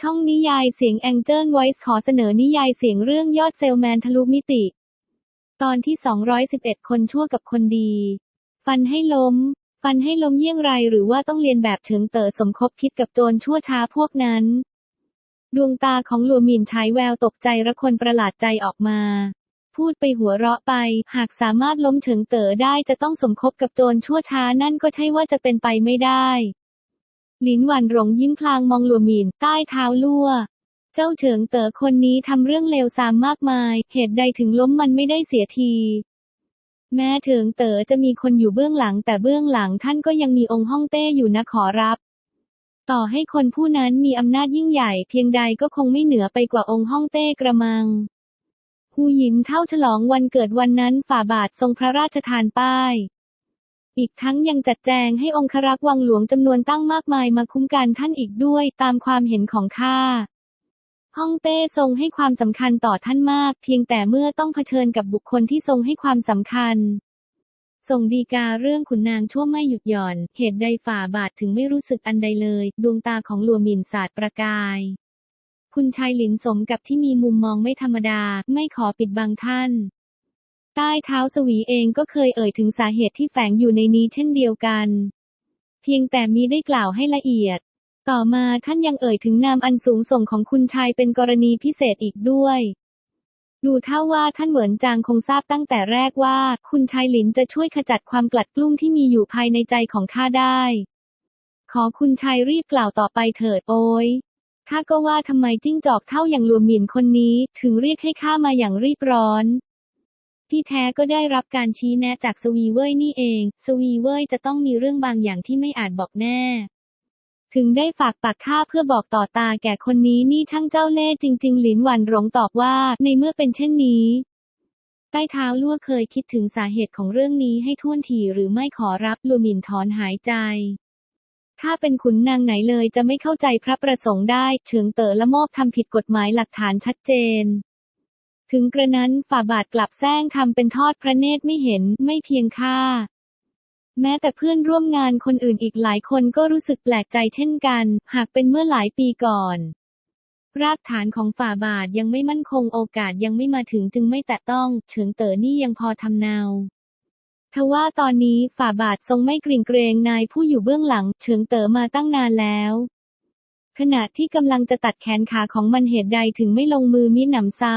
ช่องนิยายเสียง Angel Voice ขอเสนอนิยายเสียงเรื่องยอดเซลแมนทะลุมิติ ตอนที่ 211 คนชั่วกับคนดี ฟันให้ล้ม ฟันให้ล้มเยี่ยงไรหรือว่าต้องเรียนแบบเฉิงเต๋อสมคบคิดกับโจรชั่วช้าพวกนั้น ดวงตาของหลัวหมินฉายแววตกใจระคนประหลาดใจออกมา พูดไปหัวเราะไป หากสามารถล้มเฉิงเต๋อได้จะต้องสมคบกับโจรชั่วช้านั่นก็ใช่ว่าจะเป็นไปไม่ได้ หลินหวันหลงยิ้มพลางมองหลัวหมินใต้เท้าลั่ว เจ้าเฉิงเต๋อคนนี้ทำเรื่องเลวทรามมากมาย เหตุใดถึงล้มมันไม่ได้เสียที แม้เฉิงเต๋อจะมีคนอยู่เบื้องหลัง แต่เบื้องหลังท่านก็ยังมีองค์ฮ่องเต้อยู่นะขอรับ ต่อให้คนผู้นั้นมีอำนาจยิ่งใหญ่ เพียงใดก็คงไม่เหนือไปกว่าองค์ฮ่องเต้กระมังฮูหยินเท่าฉลองวันเกิดวันนั้นฝ่าบาททรงพระราชทานป้าย อีกทั้งยังจัดแจงให้องครักษ์วังหลวงจำนวนตั้งมากมายมาคุ้มกันท่านอีกด้วยตามความเห็นของข้าฮ่องเต้ทรงให้ความสำคัญต่อท่านมาก เพียงแต่เมื่อต้องเผชิญกับบุคคลที่ทรงให้ความสำคัญส่งดีกาเรื่องขุนนางชั่วไม่หยุดหย่อน เหตุใดฝ่าบาทถึงไม่รู้สึกอันใดเลย ดวงตาของหลัวหมินศาสาดประกาย คุณชายหลินสมกับที่มีมุมมองไม่ธรรมดา ไม่ขอปิดบังท่าน ใต้เท้าสวีเองก็เคยเอ่ยถึงสาเหตุที่แฝงอยู่ในนี้เช่นเดียวกัน เพียงแต่มีได้กล่าวให้ละเอียด ต่อมาท่านยังเอ่ยถึงนามอันสูงส่งของคุณชายเป็นกรณีพิเศษอีกด้วย ดูเท่าว่าท่านเหมือนจางคงทราบตั้งแต่แรกว่า คุณชายหลินจะช่วยขจัดความกลัดกลุ้มที่มีอยู่ภายในใจของข้าได้ ขอคุณชายรีบกล่าวต่อไปเถิดโอ้ยข้าก็ว่าทำไมจิ้งจอกเท่าอย่างหลวมหมินคนนี้ ถึงเรียกให้ข้ามาอย่างรีบร้อน พี่แท้ก็ได้รับการชี้แนะจากสวีเว่ยนี่เอง สวีเว่ยจะต้องมีเรื่องบางอย่างที่ไม่อาจบอกแน่ ถึงได้ฝากปากข้าเพื่อบอกต่อตาแก่คนนี้นี่ช่างเจ้าเล่ห์จริง ๆ หลินหวันหลงตอบว่าในเมื่อเป็นเช่นนี้ใต้เท้าลั่วเคยคิดถึงสาเหตุของเรื่องนี้ให้ท่วนทีหรือไม่ขอรับลัวหมินถอนหายใจ ถ้าเป็นขุนนางไหนเลยจะไม่เข้าใจพระประสงค์ได้ เฉิงเต๋อละโมบทำผิดกฎหมายหลักฐานชัดเจน ถึงกระนั้นฝ่าบาทกลับแซงทำเป็นทอดพระเนตรไม่เห็นไม่เพียงค่า แม้แต่เพื่อนร่วมงานคนอื่นอีกหลายคนก็รู้สึกแปลกใจเช่นกัน หากเป็นเมื่อหลายปีก่อน รากฐานของฝ่าบาทยังไม่มั่นคงโอกาสยังไม่มาถึงจึงไม่แตะต้อง เฉิงเต๋อนี่ยังพอทำเนาทว่าตอนนี้ฝ่าบาททรงไม่เกรงเกรงนายผู้อยู่เบื้องหลัง เฉิงเต๋อมาตั้งนานแล้วขณะที่กำลังจะตัดแขนขาของมันเหตุใดถึงไม่ลงมือมิหนำซ้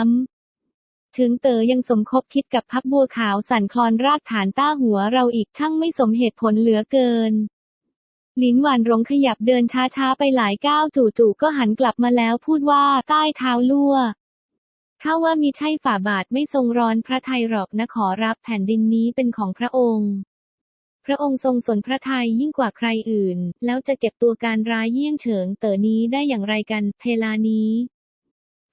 ำเฉิงเต๋อยังสมคบคิดกับพักบัวขาวสั่นคลอนรากฐานต้าหัวเราอีกช่างไม่สมเหตุผลเหลือเกิน ลินหวานรงขยับเดินช้าๆไปหลายก้าวจู่ๆก็หันกลับมาแล้วพูดว่าใต้เท้าลั่วข้าว่ามีใช่ฝ่าบาทไม่ทรงร้อนพระไทยหรอกนะขอรับแผ่นดินนี้เป็นของพระองค์ พระองค์ทรงสนพระทัยยิ่งกว่าใครอื่น แล้วจะเก็บตัวการร้ายเยี่ยงเฉิงเต๋อนี้ได้อย่างไรกันเพลานี้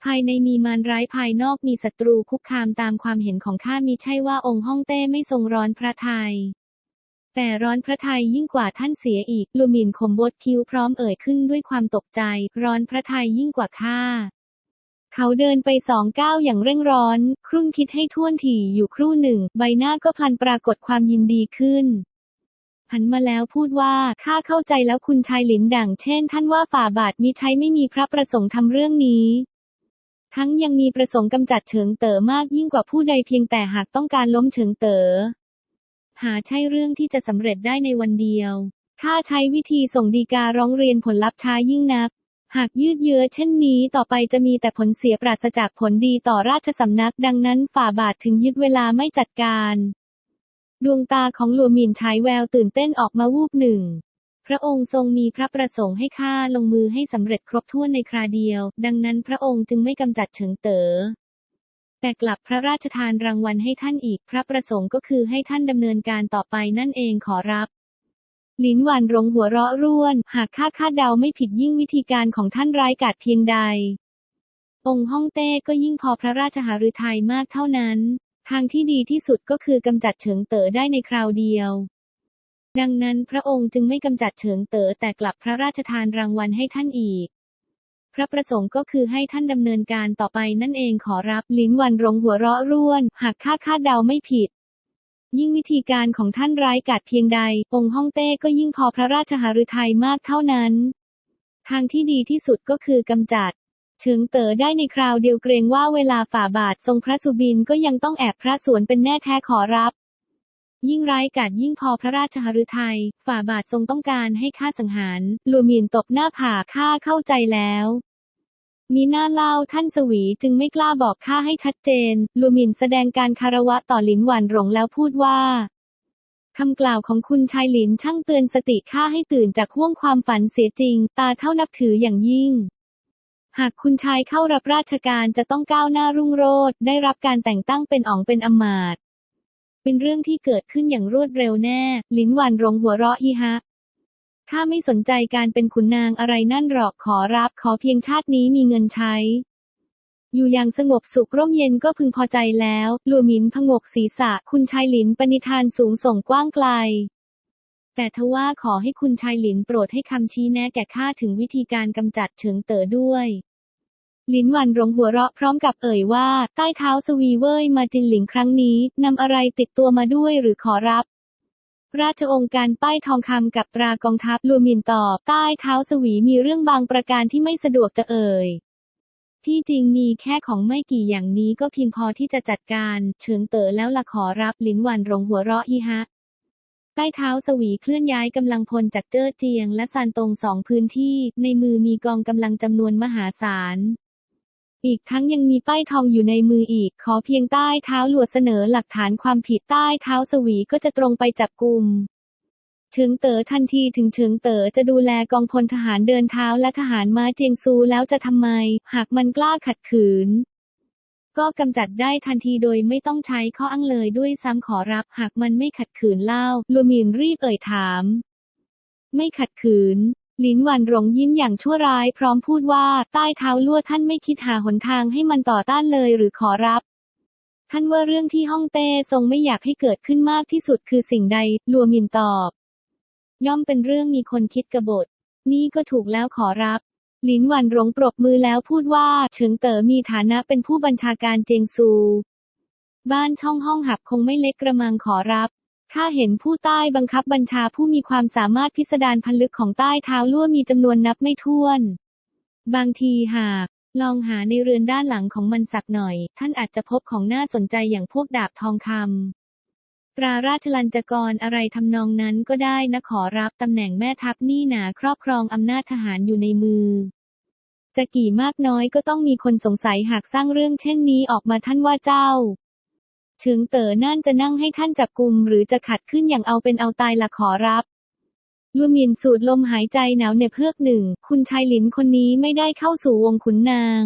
ภายในมีมารร้ายภายนอกมีศัตรูคุกคามตามความเห็นของข้ามีใช่ว่าองค์ฮ่องเต้ไม่ทรงร้อนพระทัยแต่ร้อนพระทัยยิ่งกว่าท่านเสียอีก ลูมินคมบดคิ้วพร้อมเอ่ยขึ้นด้วยความตกใจ ร้อนพระทัยยิ่งกว่าข้า เขาเดินไปสองก้าวอย่างเร่งร้อน ครุ่นคิดให้ท่วนถี่อยู่ครู่หนึ่ง ใบหน้าก็พลันปรากฏความยินดีขึ้น หันมาแล้วพูดว่า ข้าเข้าใจแล้วคุณชายหลินดั่งเช่น ท่านว่าฝ่าบาทมิใช้ไม่มีพระประสงค์ทำเรื่องนี้ ทั้งยังมีประสงค์กำจัดเฉิงเต๋อมากยิ่งกว่าผู้ใดเพียงแต่หากต้องการล้มเฉิงเต๋อหาใช่เรื่องที่จะสำเร็จได้ในวันเดียวข้าใช้วิธีส่งดีการ้องเรียนผลลัพธ์ช้ายิ่งนัก หากยืดเยื้อเช่นนี้ต่อไปจะมีแต่ผลเสียปราศจากผลดีต่อราชสำนักดังนั้นฝ่าบาทถึงยึดเวลาไม่จัดการ ดวงตาของหลวหมินฉายแววตื่นเต้นออกมาวูบหนึ่ง พระองค์ทรงมีพระประสงค์ให้ข้าลงมือให้สำเร็จครบถ้วนในคราเดียว ดังนั้นพระองค์จึงไม่กำจัดเฉิงเต๋อแต่กลับพระราชทานรางวัลให้ท่านอีก พระประสงค์ก็คือให้ท่านดำเนินการต่อไปนั่นเองขอรับ หลินหวานรงหัวเราะร่วน หากข้าคาดเดาไม่ผิดยิ่งวิธีการของท่านร้ายกาจเพียงใด องค์ฮ่องเต้ก็ยิ่งพอพระราชหฤทัยมากเท่านั้น ทางที่ดีที่สุดก็คือกำจัดเฉิงเต๋อได้ในคราวเดียว ดังนั้นพระองค์จึงไม่กำจัดเฉิงเต๋อแต่กลับพระราชทานรางวัลให้ท่านอีก พระประสงค์ก็คือให้ท่านดำเนินการต่อไปนั่นเองขอรับลิ้นวันรงหัวเราะร่วน หากข้าคาดเดาไม่ผิด ยิ่งวิธีการของท่านร้ายกาจเพียงใด องค์ฮ่องเต้ก็ยิ่งพอพระราชหฤทัยมากเท่านั้น ทางที่ดีที่สุดก็คือกำจัดเฉิงเต๋อได้ในคราวเดียวเกรงว่าเวลาฝ่าบาททรงพระสุบินก็ยังต้องแอบพระสวนเป็นแน่แท้ขอรับ ยิ่งร้ายกาจยิ่งพอพระราชหฤทัย ฝ่าบาททรงต้องการให้ข้าสังหารลูมินตบหน้าผาข้าเข้าใจแล้วมีหน้าเล่าท่านสวีจึงไม่กล้าบอกข้าให้ชัดเจน ลูมินแสดงการคารวะต่อหลินหวันหลงแล้วพูดว่าคำกล่าวของคุณชายหลินช่างเตือนสติข้าให้ตื่นจากห่วงความฝันเสียจริง ตาเท่านับถืออย่างยิ่ง หากคุณชายเข้ารับราชการจะต้องก้าวหน้ารุ่งโรจน์ได้รับการแต่งตั้งเป็นอ๋องเป็นอมาตย์ เป็นเรื่องที่เกิดขึ้นอย่างรวดเร็วแน่หลินหวันหลงหัวเราะฮิฮะข้าไม่สนใจการเป็นขุนนางอะไรนั่นหรอกขอรับ ขอเพียงชาตินี้มีเงินใช้ อยู่อย่างสงบสุขร่มเย็นก็พึงพอใจแล้วลัวหมินพงกศีรษะ คุณชายหลินปณิธานสูงส่งกว้างไกลแต่ทว่าขอให้คุณชายหลินโปรดให้คำชี้แนะแก่ข้าถึงวิธีการกำจัดเฉิงเต๋อด้วย หลินหวันหลงหัวเราะพร้อมกับเอ่ยว่าใต้เท้าสวีเว่ยมาจินหลิงครั้งนี้นำอะไรติดตัวมาด้วยหรือขอรับ ราชองค์การป้ายทองคำกับตรากองทัพลูมินตอบ ใต้เท้าสวีมีเรื่องบางประการที่ไม่สะดวกจะเอ่ย ที่จริงมีแค่ของไม่กี่อย่างนี้ก็เพียงพอที่จะจัดการเฉิงเต๋อแล้วละขอรับหลินหวันหลงหัวเราะฮิฮะใต้เท้าสวีเคลื่อนย้ายกำลังพลจากเจ้อเจียงและซานตงสองพื้นที่ ในมือมีกองกำลังจำนวนมหาศาล อีกทั้งยังมีป้ายทองอยู่ในมืออีก ขอเพียงใต้เท้าหลวดเสนอหลักฐานความผิดใต้เท้าสวีก็จะตรงไปจับกลุ่มเฉิงเต๋อทันทีถึงเฉิงเต๋อจะดูแลกองพลทหารเดินเท้าและทหารม้าเจียงซูแล้วจะทำไม หากมันกล้าขัดขืน ก็กำจัดได้ทันทีโดยไม่ต้องใช้ข้ออ้างเลยด้วยซ้ำขอรับ หากมันไม่ขัดขืนเล่าลูมินรีบเอ่ยถาม ไม่ขัดขืน หลินหวันหลงยิ้มอย่างชั่วร้ายพร้อมพูดว่าใต้เท้าลั่วท่านไม่คิดหาหนทางให้มันต่อต้านเลยหรือขอรับ ท่านว่าเรื่องที่ฮ่องเต้ทรงไม่อยากให้เกิดขึ้นมากที่สุดคือสิ่งใด ลัวมินตอบ ย่อมเป็นเรื่องมีคนคิดกบฏ นี่ก็ถูกแล้วขอรับ หลินหวันหลงปรบมือแล้วพูดว่าเฉิงเต๋อมีฐานะเป็นผู้บัญชาการเจียงซู บ้านช่องห้องหับคงไม่เล็กกระมังขอรับ ข้าเห็นผู้ใต้บังคับบัญชาผู้มีความสามารถพิสดารพันลึกของใต้เท้าลั่วมีจำนวนนับไม่ถ้วน บางทีหากลองหาในเรือนด้านหลังของมันสักหน่อย ท่านอาจจะพบของน่าสนใจอย่างพวกดาบทองคำตราราชลัญจกรอะไรทำนองนั้นก็ได้นะขอรับตำแหน่งแม่ทัพนี่หนาครอบครองอำนาจทหารอยู่ในมือ จะกี่มากน้อยก็ต้องมีคนสงสัยหากสร้างเรื่องเช่นนี้ออกมาท่านว่าเจ้า เฉิงเต๋อนั่นจะนั่งให้ท่านจับกลุ่มหรือจะขัดขึ้นอย่างเอาเป็นเอาตายละขอรับลูมินสูดลมหายใจหนาวเหน็บเพือกหนึ่ง คุณชายหลินคนนี้ไม่ได้เข้าสู่วงขุนนาง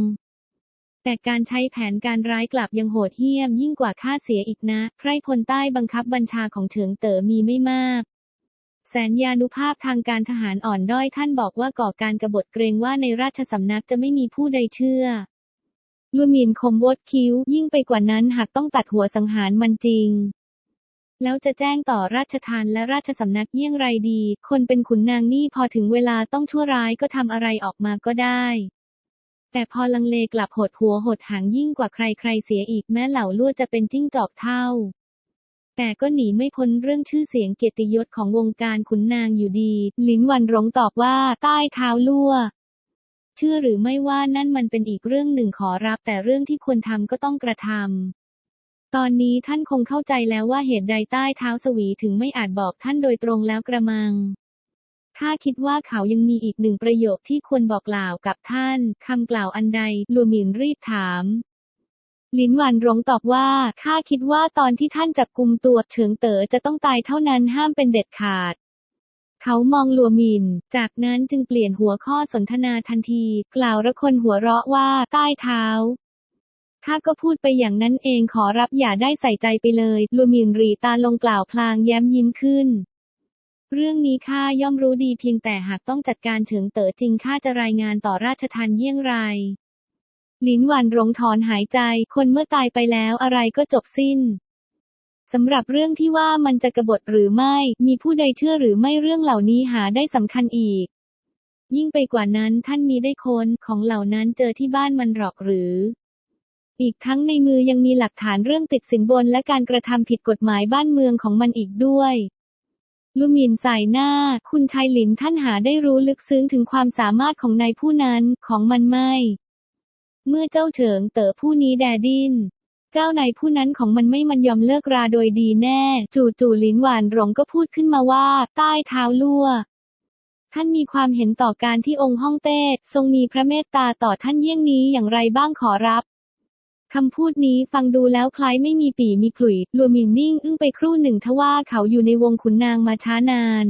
แต่การใช้แผนการร้ายกลับยังโหดเหี้ยมยิ่งกว่าค่าเสียอีกนะ ไพร่พลใต้บังคับบัญชาของเฉิงเต๋อมีไม่มาก แสนยานุภาพทางการทหารอ่อนด้อยท่านบอกว่าก่อการกบฏเกรงว่าในราชสำนักจะไม่มีผู้ใดเชื่อ ลูมินคมวดคิ้ว ยิ่งไปกว่านั้นหากต้องตัดหัวสังหารมันจริง แล้วจะแจ้งต่อราชทานและราชสำนักเยี่ยงไรดี คนเป็นขุนนางนี่พอถึงเวลาต้องชั่วร้ายก็ทำอะไรออกมาก็ได้ แต่พอลังเลกลับหดหัวหดหางยิ่งกว่าใครใครเสียอีกแม้เหล่าลั่วจะเป็นจิ้งจอกเท่า แต่ก็หนีไม่พ้นเรื่องชื่อเสียงเกียรติยศของวงการขุนนางอยู่ดี ลินวันหลงตอบว่าใต้เท้าลั่ว เชื่อหรือไม่ว่านั่นมันเป็นอีกเรื่องหนึ่งขอรับ แต่เรื่องที่ควรทำก็ต้องกระทำ ตอนนี้ท่านคงเข้าใจแล้วว่าเหตุใดใต้เท้าสวีถึงไม่อาจบอกท่านโดยตรงแล้วกระมังข้าคิดว่าเขายังมีอีกหนึ่งประโยคที่ควรบอกกล่าวกับท่าน คำกล่าวอันใดลัวมินรีบถาม ลินหวันหลงตอบว่า ข้าคิดว่าตอนที่ท่านจับกุมตัวเฉิงเต๋อจะต้องตายเท่านั้นห้ามเป็นเด็ดขาด เขามองลัวหมิน จากนั้นจึงเปลี่ยนหัวข้อสนทนาทันที กล่าวระคนหัวเราะว่าใต้เท้าข้าก็พูดไปอย่างนั้นเองขอรับอย่าได้ใส่ใจไปเลย ลัวหมินรีตาลงกล่าวพลางแย้มยิ้มขึ้น เรื่องนี้ข้าย่อมรู้ดีเพียงแต่หากต้องจัดการเฉิงเต๋อจริงข้าจะรายงานต่อราชทานเยี่ยงไรลินหวันหลงถอนหายใจ คนเมื่อตายไปแล้วอะไรก็จบสิ้น สำหรับเรื่องที่ว่ามันจะกบฏหรือไม่ มีผู้ใดเชื่อหรือไม่เรื่องเหล่านี้หาได้สำคัญอีก ยิ่งไปกว่านั้นท่านมีได้ค้นของเหล่านั้นเจอที่บ้านมันหรอกหรือ อีกทั้งในมือยังมีหลักฐานเรื่องติดสินบนและการกระทำผิดกฎหมายบ้านเมืองของมันอีกด้วยลูมินสายหน้า คุณชายหลินท่านหาได้รู้ลึกซึ้งถึงความสามารถของนายผู้นั้นของมันไม่ เมื่อเจ้าเฉิงเต๋อผู้นี้แดดิน จ้านายผู้นั้นของมันไม่มันยอมเลิกราโดยดีแน่ จู่ๆหลินหวานหลงก็พูดขึ้นมาว่า ใต้เท้าลั่วท่านมีความเห็นต่อการที่องค์ฮ่องเต้ ทรงมีพระเมตตาต่อท่านเยี่ยงนี้อย่างไรบ้างขอรับคำพูดนี้ฟังดูแล้วคล้ายไม่มีปีมีขลุ่ยลัวมิงนิ่งอึ้งไปครู่หนึ่งทว่าเขาอยู่ในวงขุนนางมาช้านาน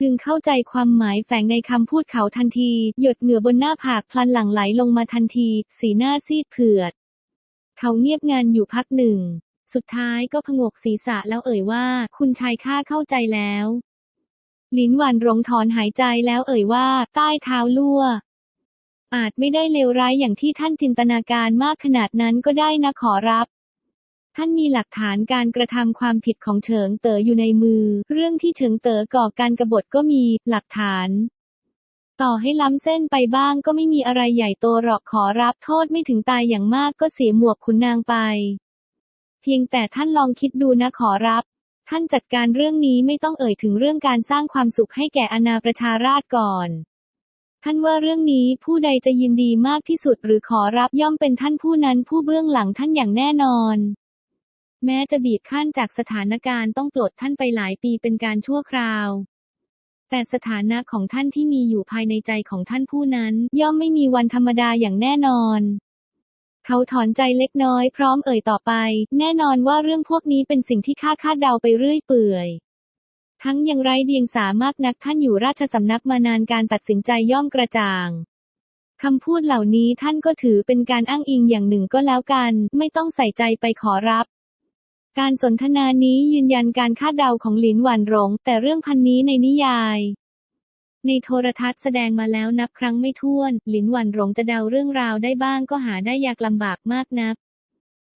จึงเข้าใจความหมายแฝงในคำพูดเขาทันที หยดเหงื่อบนหน้าผากพลันหลั่งไหลลงมาทันที สีหน้าซีดเผือด เขาเงียบงันอยู่พักหนึ่ง สุดท้ายก็พงกศีรษะแล้วเอ่ยว่า คุณชายข้าเข้าใจแล้วหลินหวันหลงถอนหายใจแล้วเอ่ยว่า ใต้เท้าลั่ว อาจไม่ได้เลวร้ายอย่างที่ท่านจินตนาการมากขนาดนั้นก็ได้นะขอรับ ท่านมีหลักฐานการกระทำความผิดของเฉิงเต๋ออยู่ในมือ เรื่องที่เฉิงเต๋อก่อการกบฏก็มีหลักฐาน ต่อให้ล้ำเส้นไปบ้างก็ไม่มีอะไรใหญ่โตหรอกขอรับโทษไม่ถึงตายอย่างมากก็เสียหมวกขุนนางไป เพียงแต่ท่านลองคิดดูนะขอรับ ท่านจัดการเรื่องนี้ไม่ต้องเอ่ยถึงเรื่องการสร้างความสุขให้แก่อาณาประชาราษก่อน ท่านว่าเรื่องนี้ผู้ใดจะยินดีมากที่สุดหรือขอรับย่อมเป็นท่านผู้นั้นผู้เบื้องหลังท่านอย่างแน่นอน แม้จะบีบขั้นจากสถานการณ์ต้องปลดท่านไปหลายปีเป็นการชั่วคราว แต่สถานะของท่านที่มีอยู่ภายในใจของท่านผู้นั้น ย่อมไม่มีวันธรรมดาอย่างแน่นอน เขาถอนใจเล็กน้อยพร้อมเอ่ยต่อไป แน่นอนว่าเรื่องพวกนี้เป็นสิ่งที่ข้าคาดเดาไปเรื่อยเปื่อย ทั้งยังไร้เดียงสามากนักท่านอยู่ราชสำนักมานานการตัดสินใจย่อมกระจ่างคำพูดเหล่านี้ท่านก็ถือเป็นการอ้างอิงอย่างหนึ่งก็แล้วกัน ไม่ต้องใส่ใจไปขอรับ การสนทนานี้ยืนยันการคาดเดาของหลินหวันหลง แต่เรื่องพันนี้ในนิยาย ในโทรทัศน์แสดงมาแล้วนับครั้งไม่ถ้วน หลินหวันหลงจะเดาเรื่องราวได้บ้างก็หาได้ยากลำบากมากนัก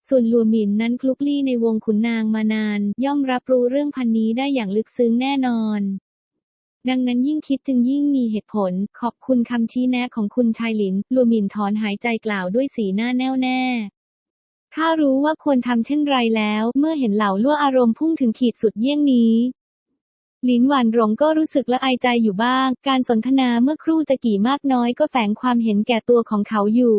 ส่วนลัวหมินนั้นคลุกคลี่ในวงขุนนางมานาน ย่อมรับรู้เรื่องพันนี้ได้อย่างลึกซึ้งแน่นอนดังนั้นยิ่งคิดจึงยิ่งมีเหตุผล ขอบคุณคำชี้แนะของคุณชายหลินลัวหมินถอนหายใจกล่าวด้วยสีหน้าแน่วแน่ ข้ารู้ว่าควรทำเช่นไรแล้ว เมื่อเห็นเหล่าลั่วอารมณ์พุ่งถึงขีดสุดเยี่ยงนี้หลินหวานหลงก็รู้สึกละอายใจอยู่บ้าง การสนทนาเมื่อครู่จะกี่มากน้อยก็แฝงความเห็นแก่ตัวของเขาอยู่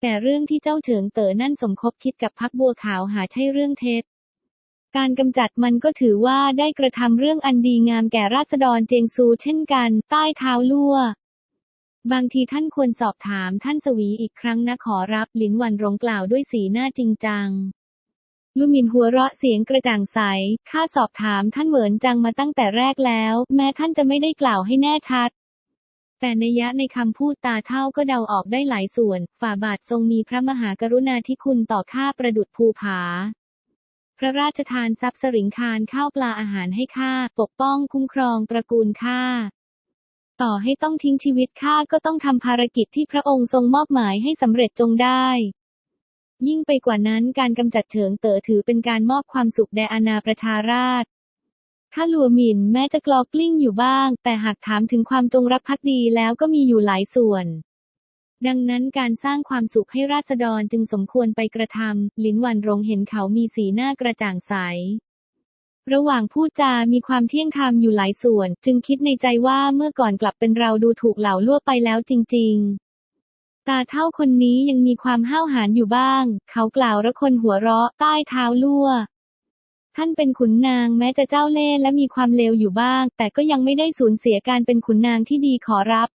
แต่เรื่องที่เจ้าเฉิงเต๋อนั่นสมคบคิดกับพักบัวขาวหาใช่เรื่องเท็จ การกำจัดมันก็ถือว่าได้กระทำเรื่องอันดีงามแก่ราษฎรเจียงซูเช่นกัน ใต้เท้าลั่ว บางทีท่านควรสอบถามท่านสวีอีกครั้งนะขอรับหลินวันหลงกล่าวด้วยสีหน้าจริงจังลูมินหัวเราะเสียงกระจ่างใส ข้าสอบถามท่านเหวินจังมาตั้งแต่แรกแล้ว แม้ท่านจะไม่ได้กล่าวให้แน่ชัด แต่ในยะในคำพูดตาเท่าก็เดาออกได้หลายส่วน ฝ่าบาททรงมีพระมหากรุณาธิคุณต่อข้าประดุจภูผา พระราชทานทรัพย์สริงคารข้าวปลาอาหารให้ข้า ปกป้องคุ้มครองตระกูลข้า ต่อให้ต้องทิ้งชีวิตข้าก็ต้องทำภารกิจที่พระองค์ทรงมอบหมายให้สำเร็จจงได้ ยิ่งไปกว่านั้นการกำจัดเฉิงเต๋อถือเป็นการมอบความสุขแด่อาณาประชาราษฎร์ข้าหลัวหมินแม้จะกลอกกลิ้งอยู่บ้าง แต่หากถามถึงความจงรักภักดีแล้วก็มีอยู่หลายส่วน ดังนั้นการสร้างความสุขให้ราษฎรจึงสมควรไปกระทำหลินวันหลงเห็นเขามีสีหน้ากระจ่างใส ระหว่างพูดจา มีความเที่ยงธรรมอยู่หลายส่วน จึงคิดในใจว่าเมื่อก่อนกลับเป็นเราดูถูกเหล่าลั่วไปแล้วจริง ๆ ตาเท่าคนนี้ยังมีความห้าวหาญอยู่บ้าง เขากล่าวระคนหัวเราะใต้เท้าลั่ว ท่านเป็นขุนนางแม้จะเจ้าเล่ห์และมีความเลวอยู่บ้าง แต่ก็ยังไม่ได้สูญเสียการเป็นขุนนางที่ดีขอรับ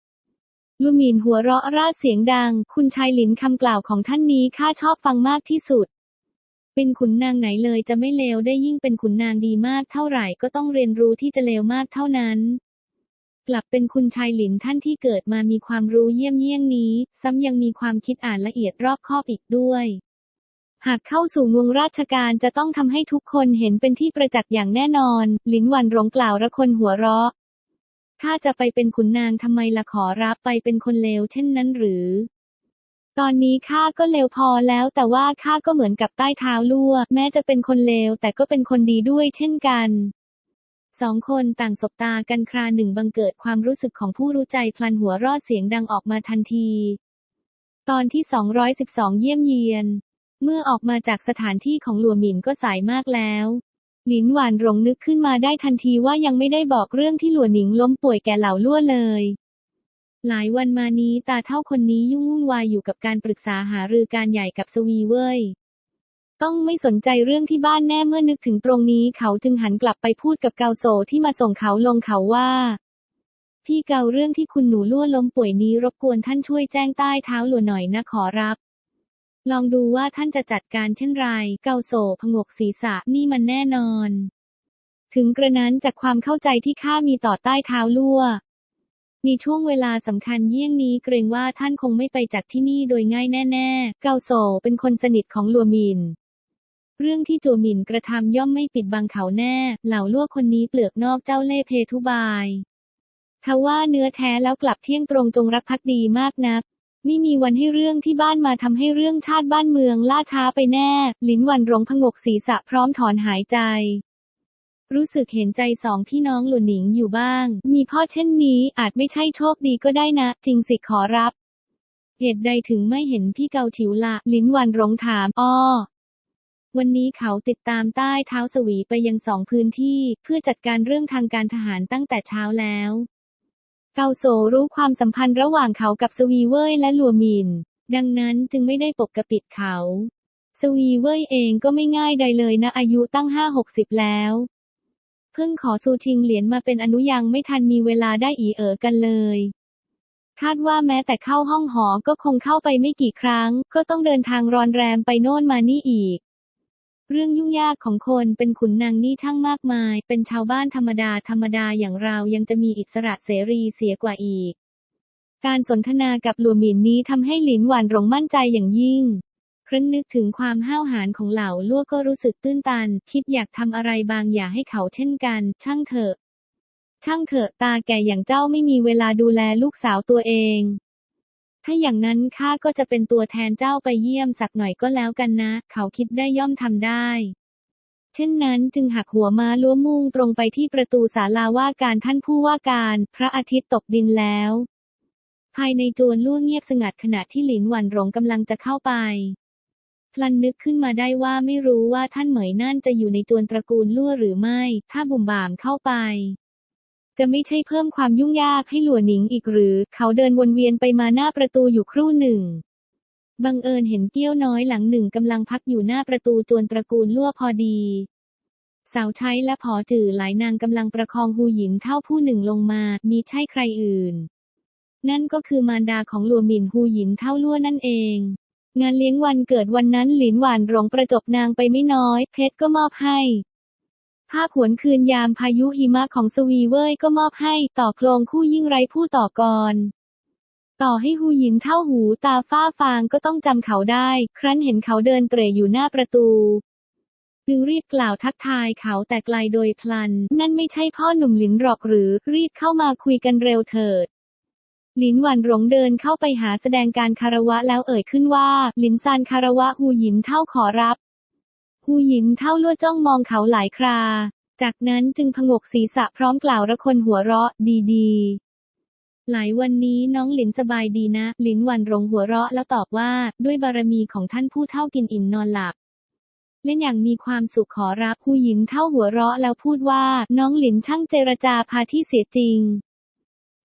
ลูมินหัวเราะร่าเสียงดัง คุณชายหลินคำกล่าวของท่านนี้ข้าชอบฟังมากที่สุด เป็นขุนนางไหนเลยจะไม่เลวได้ยิ่งเป็นขุนนางดีมากเท่าไหร่ก็ต้องเรียนรู้ที่จะเลวมากเท่านั้น กลับเป็นคุณชายหลินท่านที่เกิดมามีความรู้เยี่ยมเยี่ยงนี้ ซ้ำยังมีความคิดอ่านละเอียดรอบคอบอีกด้วย หากเข้าสู่วงราชการจะต้องทำให้ทุกคนเห็นเป็นที่ประจักษ์อย่างแน่นอน หลินวันหลงกล่าวระคนหัวเราะถ้าจะไปเป็นขุนนางทำไมละขอรับไปเป็นคนเลวเช่นนั้นหรือ ตอนนี้ข้าก็เลวพอแล้ว แต่ว่าข้าก็เหมือนกับใต้เท้าลั่ว แม้จะเป็นคนเลวแต่ก็เป็นคนดีด้วยเช่นกันสองคนต่างสบตากันคราหนึ่งบังเกิดความรู้สึกของผู้รู้ใจพลันหัวรอดเสียงดังออกมาทันที ตอนที่ 212 เยี่ยมเยียน เมื่อออกมาจากสถานที่ของหลัวหมินก็สายมากแล้ว หลินหวานหลงนึกขึ้นมาได้ทันทีว่ายังไม่ได้บอกเรื่องที่หลัวหนิงล้มป่วยแก่เหล่าลั่วเลย หลายวันมานี้ตาเท่าคนนี้ยุ่งวุ่นวายอยู่กับการปรึกษาหารือการใหญ่กับสวีเว่ยต้องไม่สนใจเรื่องที่บ้านแน่เมื่อนึกถึงตรงนี้เขาจึงหันกลับไปพูดกับเกาโซที่มาส่งเขาลงเขาว่า พี่เกาเรื่องที่คุณหนูล่วล้มป่วยนี้รบกวนท่านช่วยแจ้งใต้เท้าหลัวหน่อยนะขอรับ ลองดูว่าท่านจะจัดการเช่นไร เกาโซพงกศีรษะนี่มันแน่นอน ถึงกระนั้นจากความเข้าใจที่ข้ามีต่อใต้เท้าลั่ว มีช่วงเวลาสำคัญเยี่ยงนี้เกรงว่าท่านคงไม่ไปจากที่นี่โดยง่ายแน่ๆ เกาโซเป็นคนสนิทของลัวมิน เรื่องที่จัวหมินกระทำย่อมไม่ปิดบังเขาแน่ เหล่าลั่วคนนี้เปลือกนอกเจ้าเล่ห์เพทุบายทว่าเนื้อแท้แล้วกลับเที่ยงตรงจงรักภักดีมากนัก ไม่มีวันให้เรื่องที่บ้านมาทำให้เรื่องชาติบ้านเมืองล่าช้าไปแน่ ลิ้นวันหลงพงกศีรษะพร้อมถอนหายใจ รู้สึกเห็นใจสองพี่น้องหลุนหนิงอยู่บ้าง มีพ่อเช่นนี้อาจไม่ใช่โชคดีก็ได้นะ จริงสิขอรับ เหตุใดถึงไม่เห็นพี่เกาฉิวละ ลิ้นหวันหลงถาม อ้อ วันนี้เขาติดตามใต้เท้าสวีไปยังสองพื้นที่เพื่อจัดการเรื่องทางการทหารตั้งแต่เช้าแล้ว เกาโซรู้ความสัมพันธ์ระหว่างเขากับสวีเว่ยและลัวมิน ดังนั้นจึงไม่ได้ปกปิดเขา สวีเว่ยเองก็ไม่ง่ายใดเลยนะอายุตั้งห้าหกสิบแล้ว เพิ่งขอซูชิงเหรียญมาเป็นอนุยังไม่ทันมีเวลาได้อีเอ๋อกันเลย คาดว่าแม้แต่เข้าห้องหอก็คงเข้าไปไม่กี่ครั้ง ก็ต้องเดินทางรอนแรมไปโน่นมานี่อีก เรื่องยุ่งยากของคนเป็นขุนนางนี่ช่างมากมาย เป็นชาวบ้านธรรมดาธรรมดาอย่างเรายังจะมีอิสระเสรีเสียกว่าอีก การสนทนากับหลัวหมินนี้ทำให้หลินหวานหลงมั่นใจอย่างยิ่ง ครั้นนึกถึงความห้าวหาญของเหล่าลั่วก็รู้สึกตื้นตัน คิดอยากทำอะไรบางอย่างให้เขาเช่นกัน ช่างเถอะ ช่างเถอะตาแก่อย่างเจ้าไม่มีเวลาดูแลลูกสาวตัวเอง ถ้าอย่างนั้นข้าก็จะเป็นตัวแทนเจ้าไปเยี่ยมสักหน่อยก็แล้วกันนะ เขาคิดได้ย่อมทำได้เช่นนั้นจึงหักหัวม้าล้วมุ่งตรงไปที่ประตูศาลาว่าการท่านผู้ว่าการ พระอาทิตย์ตกดินแล้ว ภายในจวนล่วงเงียบสงัดขณะที่หลินหวันหลงกำลังจะเข้าไป พลันนึกขึ้นมาได้ว่าไม่รู้ว่าท่านเหมยนั่นจะอยู่ในจวนตระกูลลั่วหรือไม่ ถ้าบุ่มบามเข้าไป จะไม่ใช่เพิ่มความยุ่งยากให้หลัวหนิงอีกหรือ เขาเดินวนเวียนไปมาหน้าประตูอยู่ครู่หนึ่ง บังเอิญเห็นเกี้ยวน้อยหลังหนึ่งกำลังพักอยู่หน้าประตูจวนตระกูลลั่วพอดีสาวใช้และผอจื่อหลายนางกำลังประคองหูหยินเท่าผู้หนึ่งลงมา มีใช่ใครอื่น นั่นก็คือมารดาของหลัวหมินฮูหยินเท่าลั่วนั่นเอง งานเลี้ยงวันเกิดวันนั้นหลินหวานหลงประจบนางไปไม่น้อย เพชรก็มอบให้ ภาพหวนคืนยามพายุหิมะของสวีเว่ยก็มอบให้ ต่อโครงคู่ยิ่งไรผู้ต่อกรต่อให้ฮูหยินเท่าหูตาฝ้าฟางก็ต้องจำเขาได้ ครั้นเห็นเขาเดินเตร่อยู่หน้าประตู จึงรีบกล่าวทักทายเขาแต่ไกลโดยพลัน นั่นไม่ใช่พ่อหนุ่มหลินหรอกหรือรีบเข้ามาคุยกันเร็วเถิด หลินหวันหลงเดินเข้าไปหาแสดงการคารวะแล้วเอ่ยขึ้นว่า หลินซานคารวะฮูหยินเท่าขอรับฮูหยินเท่าลวดจ้องมองเขาหลายครา จากนั้นจึงพงกศีรษะพร้อมกล่าวระคนหัวเราะ ดีๆ หลายวันนี้น้องหลินสบายดีนะ หลินหวันหลงหัวเราะแล้วตอบว่าด้วยบารมีของท่านผู้เท่ากินอิ่มนอนหลับเล่นอย่างมีความสุขขอรับผู้หญิงเท่าหัวเราะแล้วพูดว่า น้องหลินช่างเจรจาพาที่เสียจริง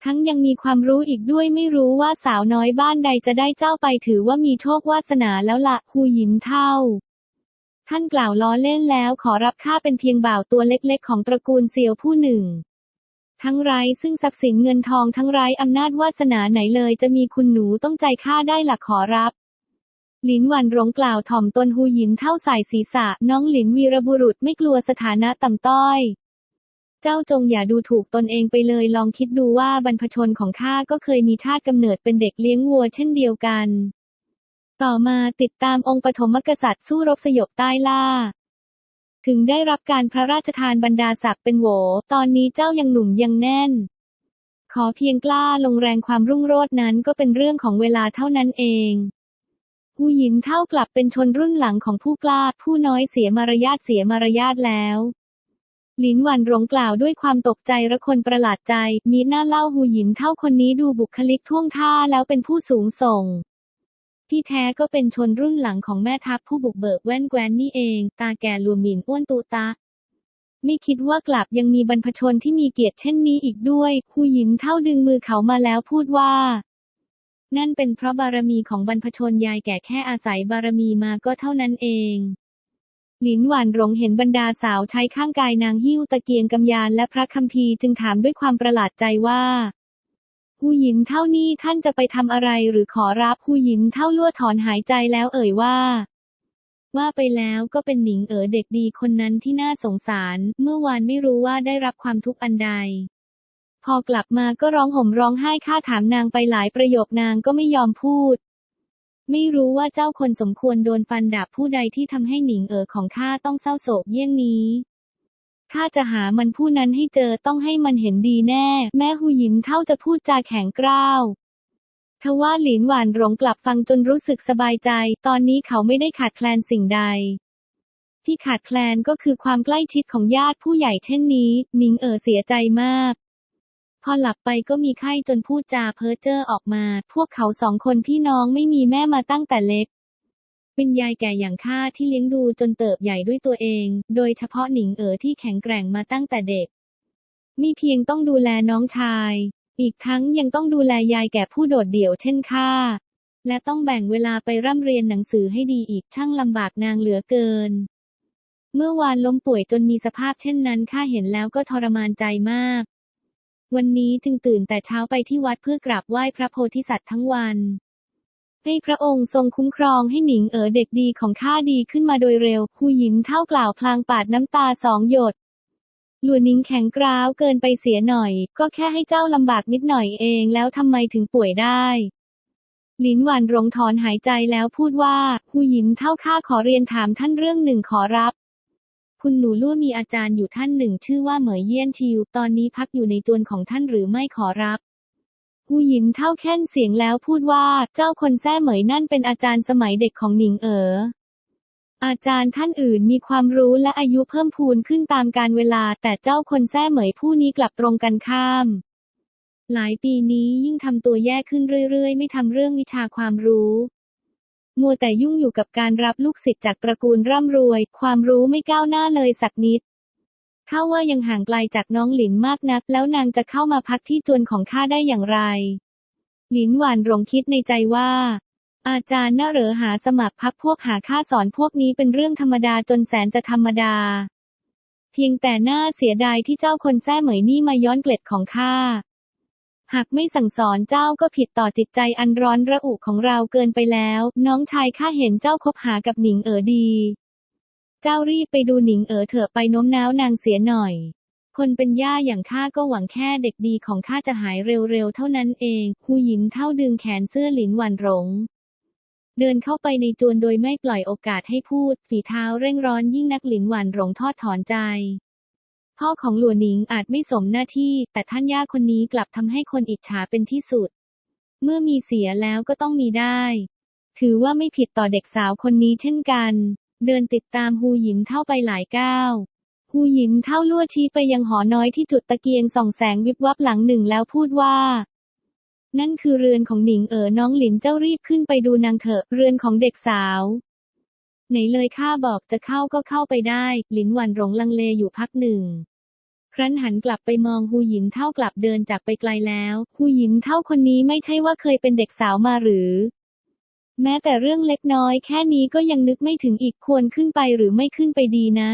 ทั้งยังมีความรู้อีกด้วยไม่รู้ว่าสาวน้อยบ้านใดจะได้เจ้าไปถือว่ามีโชควาสนาแล้วละฮูหยินเท่า ท่านกล่าวล้อเล่นแล้วขอรับข้าเป็นเพียงบ่าวตัวเล็กๆ ของตระกูลเซียวผู้หนึ่ง ทั้งไร้ซึ่งทรัพย์สินเงินทองทั้งไร้อำนาจวาสนาไหนเลยจะมีคุณหนูต้องใจข้าได้หลักขอรับหลินหวันหลงกล่าวถ่อมตนฮูหยินเท่าใส่ศีรษะ น้องหลินวีรบุรุษไม่กลัวสถานะต่ำต้อย เจ้าจงอย่าดูถูกตนเองไปเลยลองคิดดูว่าบรรพชนของข้าก็เคยมีชาติกำเนิดเป็นเด็กเลี้ยงวัวเช่นเดียวกัน ต่อมาติดตามองค์ปฐมกษัตริย์สู้รบสยบใต้ล่า ถึงได้รับการพระราชทานบรรดาศักดิ์เป็นโหว ตอนนี้เจ้ายังหนุ่มยังแน่น ขอเพียงกล้าลงแรงความรุ่งโรจน์นั้นก็เป็นเรื่องของเวลาเท่านั้นเองผู้หญิงเท่ากลับเป็นชนรุ่นหลังของผู้กล้า ผู้น้อยเสียมารยาทเสียมารยาทแล้ว ลินหวันหลงกล่าวด้วยความตกใจและคนประหลาดใจ มีหน้าเล่าหูหยินเท่าคนนี้ดูบุคลิกท่วงท่าแล้วเป็นผู้สูงส่งพี่แท้ก็เป็นชนรุ่นหลังของแม่ทัพผู้บุกเบิกแว่นแกวนนี่เอง ตาแก่ลัวหมินอ้วนตูตา ไม่คิดว่ากลับยังมีบรรพชนที่มีเกียรติเช่นนี้อีกด้วยคูหยินเท่าดึงมือเขามาแล้วพูดว่า นั่นเป็นเพราะบารมีของบรรพชนยายแก่แค่อาศัยบารมีมาก็เท่านั้นเอง หลินหวานหลงเห็นบรรดาสาวใช้ข้างกายนางหิ้วตะเกียงกำยานและพระคัมภีร์จึงถามด้วยความประหลาดใจว่าผู้หญินเท่านี้ท่านจะไปทำอะไรหรือขอรับผู้หญินเท่าลั่วถอนหายใจแล้วเอ่ยว่า ว่าไปแล้วก็เป็นหนิงเอ๋อเด็กดีคนนั้นที่น่าสงสาร เมื่อวานไม่รู้ว่าได้รับความทุกข์อันใด พอกลับมาก็ร้องห่มร้องไห้ข้าถามนางไปหลายประโยคนางก็ไม่ยอมพูด ไม่รู้ว่าเจ้าคนสมควรโดนฟันดาบผู้ใดที่ทำให้หนิงเอ๋อของข้าต้องเศร้าโศกเยี่ยงนี้ข้าจะหามันผู้นั้นให้เจอต้องให้มันเห็นดีแน่ แม่หูหยินเท่าจะพูดจาแข็งกร้าวทว่าหลินหวานหลงกลับฟังจนรู้สึกสบายใจ ตอนนี้เขาไม่ได้ขาดแคลนสิ่งใด ที่ขาดแคลนก็คือความใกล้ชิดของญาติผู้ใหญ่เช่นนี้ หนิงเอ๋อเสียใจมาก พอหลับไปก็มีไข้จนพูดจาเพ้อเจ้อออกมา พวกเขาสองคนพี่น้องไม่มีแม่มาตั้งแต่เล็ก เป็นยายแก่อย่างข้าที่เลี้ยงดูจนเติบใหญ่ด้วยตัวเอง โดยเฉพาะหนิงเอ๋อที่แข็งแกร่งมาตั้งแต่เด็ก มีเพียงต้องดูแลน้องชาย อีกทั้งยังต้องดูแลยายแก่ผู้โดดเดี่ยวเช่นข้าและต้องแบ่งเวลาไปร่ำเรียนหนังสือให้ดีอีกช่างลำบากนางเหลือเกิน เมื่อวานล้มป่วยจนมีสภาพเช่นนั้นข้าเห็นแล้วก็ทรมานใจมาก วันนี้จึงตื่นแต่เช้าไปที่วัดเพื่อกราบไหว้พระโพธิสัตว์ทั้งวันให้พระองค์ทรงคุ้มครองให้หนิงเอ๋อเด็กดีของข้าดีขึ้นมาโดยเร็วผู้หญิงเท่ากล่าวพลางปาดน้ำตาสองหยดหลวนิงแข็งกร้าวเกินไปเสียหน่อย ก็แค่ให้เจ้าลำบากนิดหน่อยเองแล้วทำไมถึงป่วยได้หลินหวานรงถอนหายใจแล้วพูดว่า ผู้หญิงเท่าข้าขอเรียนถามท่านเรื่องหนึ่งขอรับ คุณหนูลู่มีอาจารย์อยู่ท่านหนึ่งชื่อว่าเหมยเยี่ยนทิว ตอนนี้พักอยู่ในจวนของท่านหรือไม่ขอรับผู้หญิงเท่าแค้นเสียงแล้วพูดว่าเจ้าคนแท้เหมยนั่นเป็นอาจารย์สมัยเด็กของหนิงเอ๋ออาจารย์ท่านอื่นมีความรู้และอายุเพิ่มพูนขึ้นตามการเวลา แต่เจ้าคนแท้เหมยผู้นี้กลับตรงกันข้าม หลายปีนี้ยิ่งทำตัวแย่ขึ้นเรื่อยๆ ไม่ทำเรื่องวิชาความรู้ มัวแต่ยุ่งอยู่กับการรับลูกศิษย์จากตระกูลร่ำรวย ความรู้ไม่ก้าวหน้าเลยสักนิดข้าว่ายังห่างไกลจากน้องหลินมากนัก แล้วนางจะเข้ามาพักที่จวนของข้าได้อย่างไร หลินหวานหลงคิดในใจว่า อาจารย์น่าเหรอหาสมัครพักพวกหาค่าสอนพวกนี้เป็นเรื่องธรรมดาจนแสนจะธรรมดา เพียงแต่น่าเสียดายที่เจ้าคนแท้เหมยนี่มาย้อนเกล็ดของข้า หากไม่สั่งสอนเจ้าก็ผิดต่อจิตใจอันร้อนระอุของเราเกินไปแล้ว น้องชายข้าเห็นเจ้าคบหากับหนิงเอ๋อดี เจ้ารีบไปดูหนิงเอ๋อเถอะไปโน้มน้าวนางเสียหน่อย คนเป็นย่าอย่างข้าก็หวังแค่เด็กดีของข้าจะหายเร็วๆเท่านั้นเองหูหยินเท่าดึงแขนเสื้อหลินหวันหลงเดินเข้าไปในจวนโดยไม่ปล่อยโอกาสให้พูด ฝีเท้าเร่งร้อนยิ่งนักหลินหวันหลงทอดถอนใจ พ่อของหลัวหนิงอาจไม่สมหน้าที่ แต่ท่านย่าคนนี้กลับทำให้คนอิจฉาเป็นที่สุด เมื่อมีเสียแล้วก็ต้องมีได้ ถือว่าไม่ผิดต่อเด็กสาวคนนี้เช่นกัน เดินติดตามฮูหยินเท่าไปหลายก้าวฮูหยินเท่าลั่วชี้ไปยังหอน้อยที่จุดตะเกียงส่องแสงวิบวับหลังหนึ่งแล้วพูดว่านั่นคือเรือนของหนิงเอ๋อน้องหลินเจ้ารีบขึ้นไปดูนางเถอะ เรือนของเด็กสาว ไหนเลยข้าบอกจะเข้าก็เข้าไปได้ หลินหวันหลงลังเลอยู่พักหนึ่ง ครั้นหันกลับไปมองฮูหยินเท่ากลับเดินจากไปไกลแล้วฮูหยินเท่าคนนี้ไม่ใช่ว่าเคยเป็นเด็กสาวมาหรือ แม้แต่เรื่องเล็กน้อยแค่นี้ก็ยังนึกไม่ถึงอีกควรขึ้นไปหรือไม่ขึ้นไปดีนะ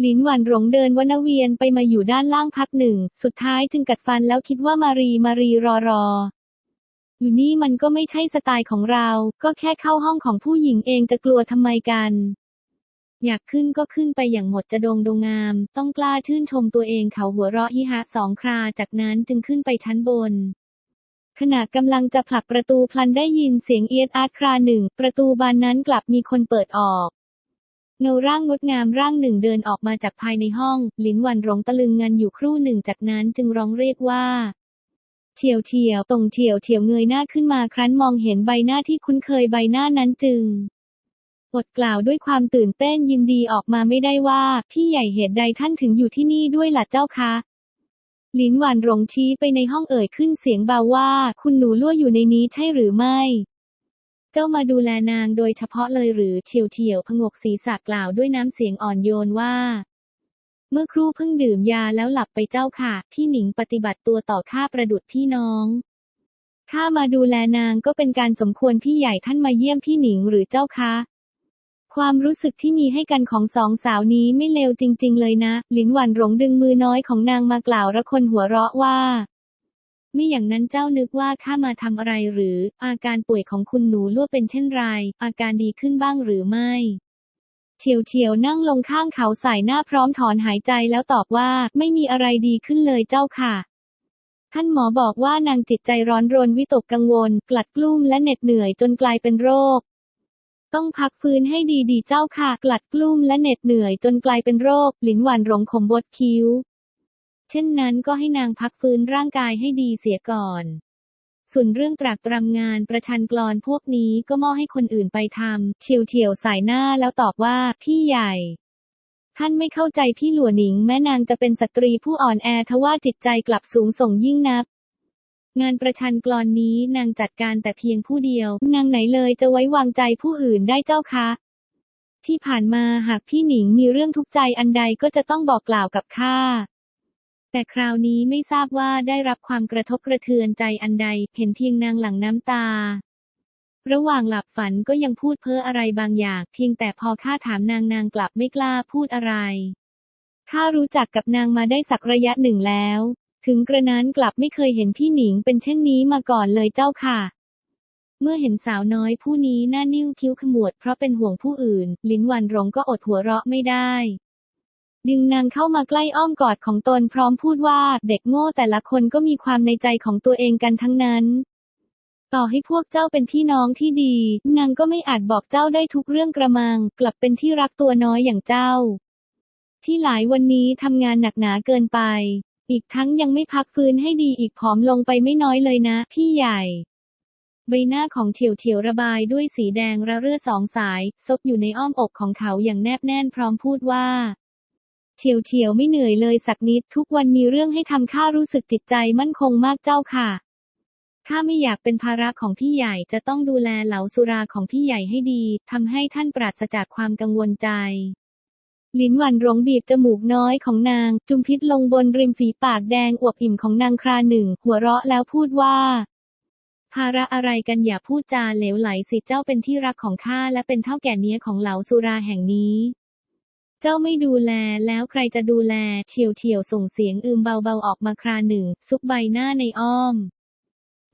หลินหวันหลงเดินวนเวียนไปมาอยู่ด้านล่างพักหนึ่ง สุดท้ายจึงกัดฟันแล้วคิดว่ามารีมารีรอรอ อยู่นี่มันก็ไม่ใช่สไตล์ของเรา ก็แค่เข้าห้องของผู้หญิงเองจะกลัวทำไมกัน อยากขึ้นก็ขึ้นไปอย่างหมดจะดงดงงาม ต้องกล้าชื่นชมตัวเองเขาหัวเราะฮิฮะสองครา จากนั้นจึงขึ้นไปชั้นบนขณะกำลังจะผลักประตูพลันได้ยินเสียงเอียดอาร์ตคราหนึ่ง ประตูบานนั้นกลับมีคนเปิดออก เงาร่างงดงามร่างหนึ่งเดินออกมาจากภายในห้อง ลิ้นวันหลงตะลึงงันอยู่ครู่หนึ่งจากนั้นจึงร้องเรียกว่า เฉียวเฉียวตรงเฉียวเฉียวเงยหน้าขึ้นมาครั้นมองเห็นใบหน้าที่คุ้นเคยใบหน้านั้นจึงอดกล่าวด้วยความตื่นเต้นยินดีออกมาไม่ได้ว่า พี่ใหญ่เหตุใดท่านถึงอยู่ที่นี่ด้วยล่ะเจ้าคะลินหวานหลงชี้ไปในห้องเอ่ยขึ้นเสียงเบาว่า คุณหนูล่วอยู่ในนี้ใช่หรือไม่ เจ้ามาดูแลนางโดยเฉพาะเลยหรือเฉียวเฉียวพงกศีรษะกล่าวด้วยน้ำเสียงอ่อนโยนว่า เมื่อครู่เพิ่งดื่มยาแล้วหลับไปเจ้าค่ะ พี่หนิงปฏิบัติตัวต่อข้าประดุดพี่น้องข้ามาดูแลนางก็เป็นการสมควรพี่ใหญ่ท่านมาเยี่ยมพี่หนิงหรือเจ้าคะความรู้สึกที่มีให้กันของสองสาวนี้ไม่เลวจริง ๆ เลยนะ หลินหวันหลงดึงมือน้อยของนางมากล่าวระคนหัวเราะว่าไม่อย่างนั้นเจ้านึกว่าข้ามาทำอะไรหรือ อาการป่วยของคุณหนูลั่วเป็นเช่นไร อาการดีขึ้นบ้างหรือไม่ เฉียวเฉียวนั่งลงข้างเขาสายหน้าพร้อมถอนหายใจแล้วตอบว่าไม่มีอะไรดีขึ้นเลยเจ้าค่ะ ท่านหมอบอกว่านางจิตใจร้อนรนวิตกกังวล กลัดกลุ้มและเหน็ดเหนื่อยจนกลายเป็นโรค ต้องพักฟื้นให้ดีๆเจ้าค่ะ กลัดกลุ้มและเหน็ดเหนื่อยจนกลายเป็นโรค หลินหวันหลงขมบดคิ้ว เช่นนั้นก็ให้นางพักฟื้นร่างกายให้ดีเสียก่อน ส่วนเรื่องตรากตรำงานประชันกลอนพวกนี้ก็มอบให้คนอื่นไปทำเฉียวเฉียวสายหน้าแล้วตอบว่าพี่ใหญ่ ท่านไม่เข้าใจพี่หลัวหนิง แม้นางจะเป็นสตรีผู้อ่อนแอทว่าจิตใจกลับสูงส่งยิ่งนักงานประชันกลอนนี้นางจัดการแต่เพียงผู้เดียว นางไหนเลยจะไว้วางใจผู้อื่นได้เจ้าคะ ที่ผ่านมาหากพี่หนิงมีเรื่องทุกข์ใจอันใดก็จะต้องบอกกล่าวกับข้า แต่คราวนี้ไม่ทราบว่าได้รับความกระทบกระเทือนใจอันใด เห็นเพียงนางหลั่งน้ำตา ระหว่างหลับฝันก็ยังพูดเพ้ออะไรบางอย่าง เพียงแต่พอข้าถามนางนางกลับไม่กล้าพูดอะไร ข้ารู้จักกับนางมาได้สักระยะหนึ่งแล้ว ถึงกระนั้นกลับไม่เคยเห็นพี่หนิงเป็นเช่นนี้มาก่อนเลยเจ้าค่ะเมื่อเห็นสาวน้อยผู้นี้หน้านิ้วคิ้วขมวดเพราะเป็นห่วงผู้อื่น ลิ้นวันหลงก็อดหัวเราะไม่ได้ ดึงนางเข้ามาใกล้อ้อมกอดของตนพร้อมพูดว่า เด็กโง่แต่ละคนก็มีความในใจของตัวเองกันทั้งนั้น ต่อให้พวกเจ้าเป็นพี่น้องที่ดี นางก็ไม่อาจบอกเจ้าได้ทุกเรื่องกระมัง กลับเป็นที่รักตัวน้อยอย่างเจ้า ที่หลายวันนี้ทำงานหนักหนาเกินไป อีกทั้งยังไม่พักฟื้นให้ดีอีกผอมลงไปไม่น้อยเลยนะ พี่ใหญ่ใบหน้าของเฉียวเฉียวระบายด้วยสีแดงระเรื่อสองสาย ซบอยู่ในอ้อมอกของเขาอย่างแนบแน่นพร้อมพูดว่า เฉียวเฉียวไม่เหนื่อยเลยสักนิด ทุกวันมีเรื่องให้ทำข้ารู้สึกจิตใจมั่นคงมากเจ้าค่ะข้าไม่อยากเป็นภาระของพี่ใหญ่จะต้องดูแลเหลาสุราของพี่ใหญ่ให้ดีทำให้ท่านปราศจากความกังวลใจลิ้นหวันหลงบีบจมูกน้อยของนาง จุมพิษลงบนริมฝีปากแดงอวบอิ่มของนางคราหนึ่ง หัวเราะแล้วพูดว่า ภาระอะไรกันอย่าพูดจาเหลวไหลสิเจ้าเป็นที่รักของข้าและเป็นเท่าแก่เนี้ยของเหลาสุราแห่งนี้ เจ้าไม่ดูแลแล้วใครจะดูแลเฉียวเฉียวส่งเสียงอืมเบาๆออกมาคราหนึ่ง ซุกใบหน้าในอ้อม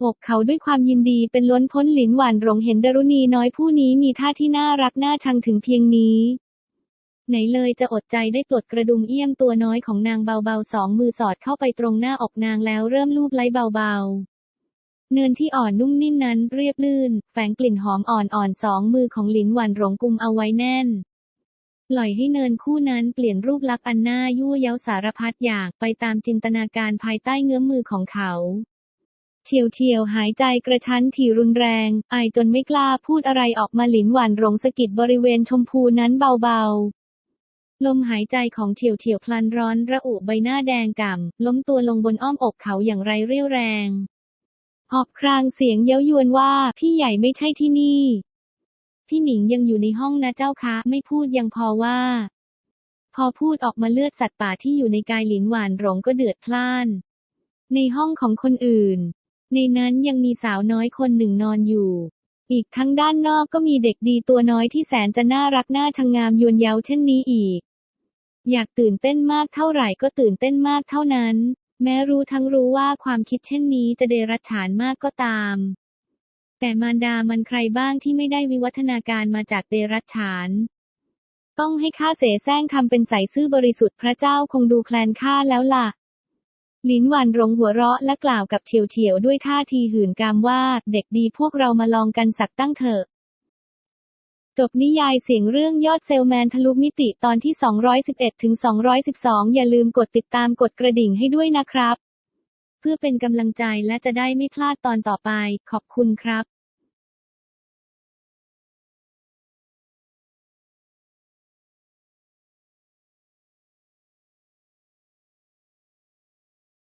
อกเขาด้วยความยินดีเป็นล้นพ้นหลินหวานหลงเห็นดารุณีน้อยผู้นี้มีท่าที่น่ารักน่าชังถึงเพียงนี้ ไหนเลยจะอดใจได้ปลดกระดุมเอี้ยมตัวน้อยของนางเบาๆสองมือสอดเข้าไปตรงหน้าอกนางแล้วเริ่มลูบไล้เบาๆ เนินที่อ่อนนุ่มนิ่มนั้นเรียบลื่น แฝงกลิ่นหอมอ่อนๆสองมือของหลินหวันหลงกุมเอาไว้แน่น ปล่อยให้เนินคู่นั้นเปลี่ยนรูปลักษณ์อันน่ายั่วเย้าสารพัดอยากไปตามจินตนาการภายใต้เงื้อมมือของเขาเฉียวเฉียวหายใจกระชั้นถี่รุนแรง ไอจนไม่กล้าพูดอะไรออกมาหลินหวันหลงสะกิดบริเวณชมพูนั้นเบาๆ ลมหายใจของเฉียวเฉียวพลันร้อนระอุใบหน้าแดงก่ำ ล้มตัวลงบนอ้อมอกเขาอย่างไรเรี่ยวแรงออกครางเสียงเย้ายวนว่าพี่ใหญ่ไม่ใช่ที่นี่ พี่หนิงยังอยู่ในห้องนะเจ้าคะ ไม่พูดยังพอว่า พอพูดออกมาเลือดสัตว์ป่าที่อยู่ในกายหลินหวานหลงก็เดือดพล่าน ในห้องของคนอื่น ในนั้นยังมีสาวน้อยคนหนึ่งนอนอยู่ อีกทั้งด้านนอกก็มีเด็กดีตัวน้อยที่แสนจะน่ารักน่าชังงามยวนเยาเช่นนี้อีก อยากตื่นเต้นมากเท่าไหร่ก็ตื่นเต้นมากเท่านั้น แม้รู้ทั้งรู้ว่าความคิดเช่นนี้จะเดรัจฉานมากก็ตาม แต่มารดามันใครบ้างที่ไม่ได้วิวัฒนาการมาจากเดรัจฉาน ต้องให้ข้าเสแสร้งทำเป็นใสซื่อบริสุทธิ์พระเจ้าคงดูแคลนข้าแล้วล่ะลินหวันหลงหัวเราะและกล่าวกับเฉียวเฉียวด้วยท่าทีหื่นกามว่า เด็กดีพวกเรามาลองกันสักตั้งเถอะจบนิยายเสียงเรื่องยอดเซลแมนทะลุมิติตอนที่ 211ถึง212 อย่าลืมกดติดตามกดกระดิ่งให้ด้วยนะครับ เพื่อเป็นกำลังใจและจะได้ไม่พลาดตอนต่อไป ขอบคุณครับ